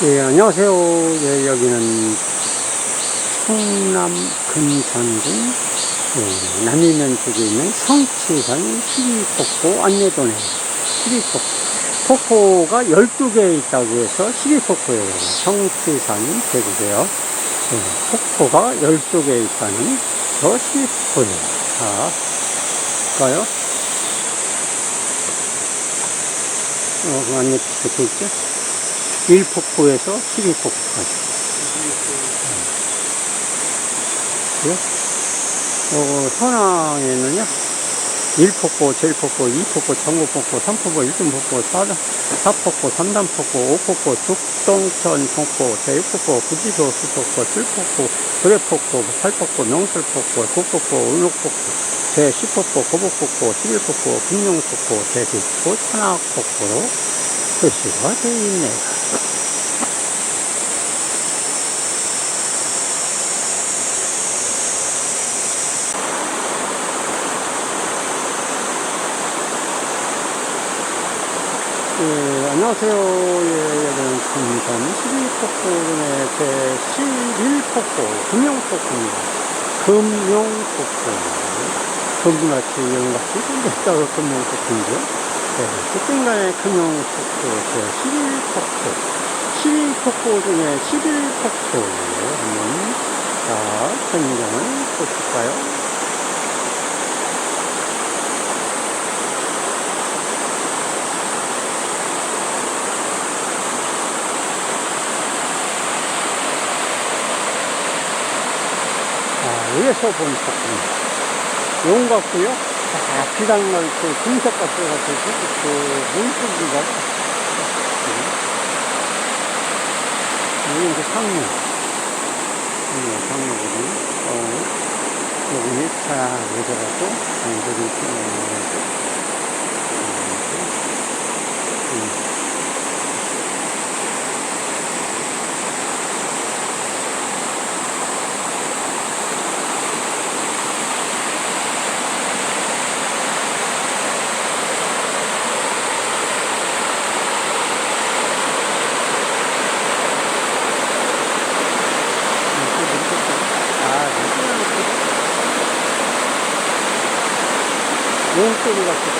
예, 안녕하세요. 예, 여기는 충남 금산군 예, 남이면 쪽에 있는 성치산 시리폭포 안내도네. 시리폭포. 폭포가 12개 있다고 해서 시리폭포예요. 성치산 계곡이에요. 예, 폭포가 12개 있다는 저 시리폭포예요. 자, 볼까요? 어, 그 안내 표시돼 있죠? 1폭포에서 12폭포까지. 예? 어, 현황에는요, 1폭포, 제1폭포, 2폭포, 전구폭포, 3폭포, 1등폭포, 4, 4폭포, 3단폭포, 5폭포, 죽동천 폭포, 제6폭포, 구지도 수폭포, 7폭포, 구례폭포, 8폭포, 명설폭포, 9폭포, 은옥폭포, 제10폭포, 고복폭포, 11폭포, 금룡폭포, 제9폭포, 천악폭포로 표시가 되어 있네요. 예, 안녕하세요. 예, 여기는 금산 12폭포군의 제11폭포, 금용폭포입니다. 금용폭포. 금같이 영같이 생겼다고 금용폭포인데요. 네, 그땐간의 금용폭포 제 11폭포. 12폭포 중에 11폭포 한번 자, 전경을 보실까요? 아, 위에서 본 폭포입니다. 용 같고요. 아, 비단날 그 금색 같아가지고 그 물고기가 여기 이제 상류. 네, 상류거든요. 어, 여기 차 내려가고 장들이 용소리가 좋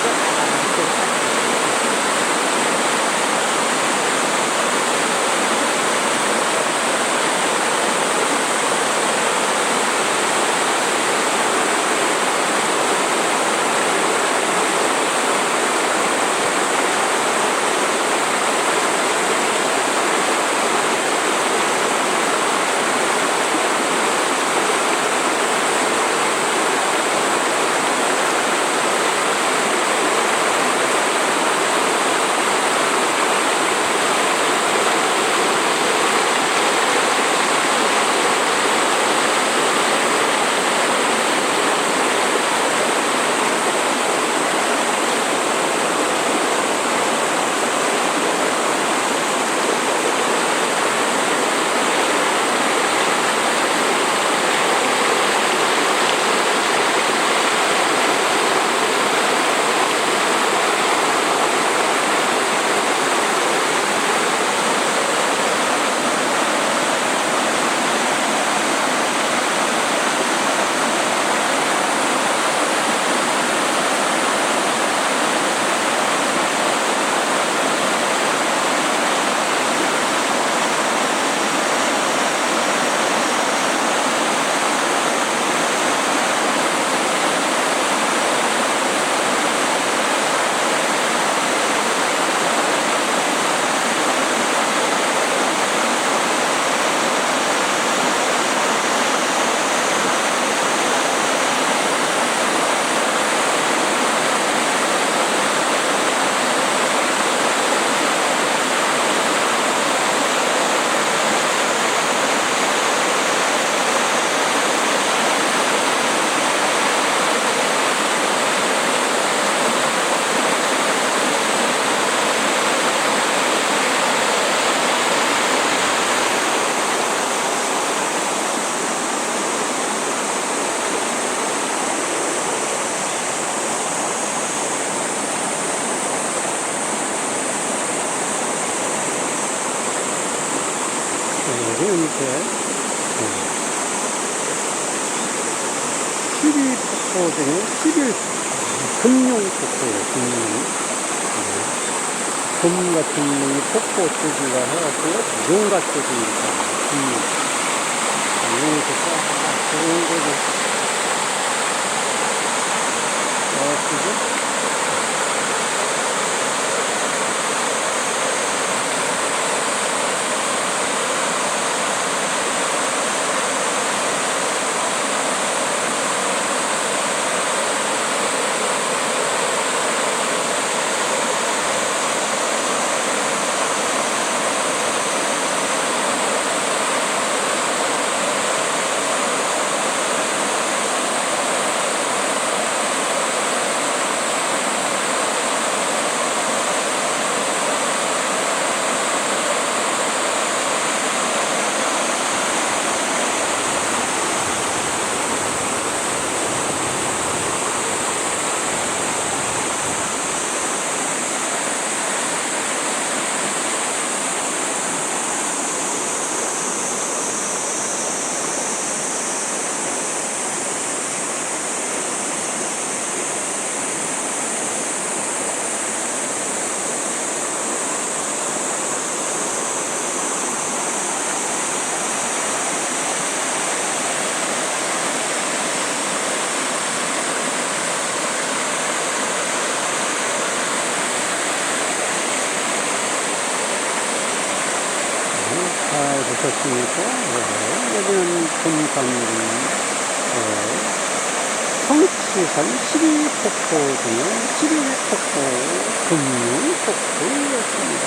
이렇게 12폭포 중에 11 금룡 폭포예요, 금룡. 금 같은 놈이 폭포 쪽이라 해갖고, 용 같은 쪽이니까, 금룡. 용에서 싹 좋은 거죠. 어, 그죠? 보셨습니까? 네. 여기는 금산군, 네. 성취산 12폭포 중에 11폭포, 금융폭포였습니다.